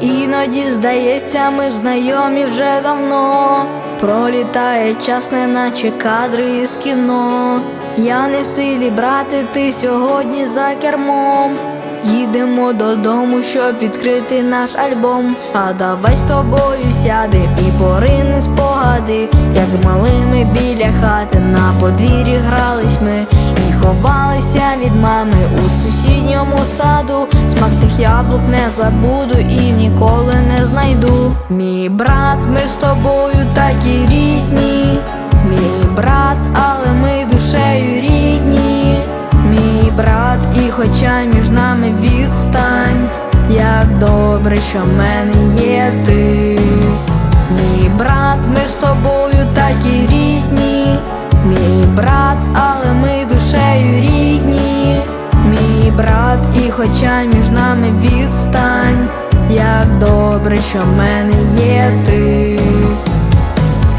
Іноді здається, ми знайомі вже давно. Пролітає час, неначе кадри із кіно. Я не в силі брати, ти сьогодні за кермом. Їдемо додому, щоб відкрити наш альбом. А давай з тобою сядем і порини спогади, як малими біля хати на подвір'ї грались ми ховалися від мами у сусідньому саду. Смак тих яблук не забуду і ніколи не знайду. Мій брат, ми з тобою такі різні. Мій брат, але ми душею рідні. Мій брат, і хоча між нами відстань, як добре, що в мене є ти. Мій брат, ми з тобою хоча між нами відстань, як добре, що в мене є ти.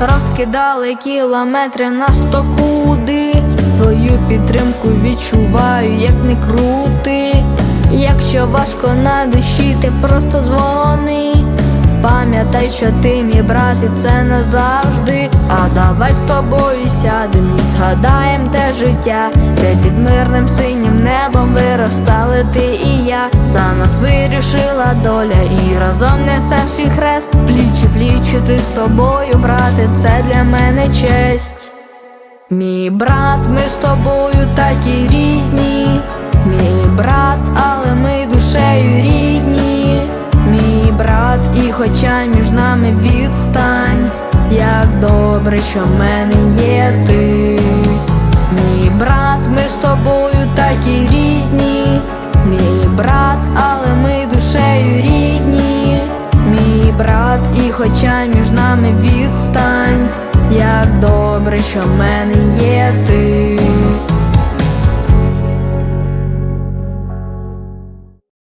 Розкидали кілометри на сто куди Твою підтримку відчуваю, як не крути. Якщо важко на душі, ти просто дзвони. Пам'ятай, що ти мій брат, і це назавжди. А давай з тобою сядем і згадаєм те життя, де під мирним синім небом виростали ти і я. За нас вирішила доля, і разом несем всі хрест. Плічі плічі ти з тобою, брате, це для мене честь. Мій брат, ми з тобою такі різні. І хоча між нами відстань, як добре, що в мене є ти. Мій брат, ми з тобою такі різні. Мій брат, але ми душею рідні. Мій брат, і хоча між нами відстань, як добре, що в мене є.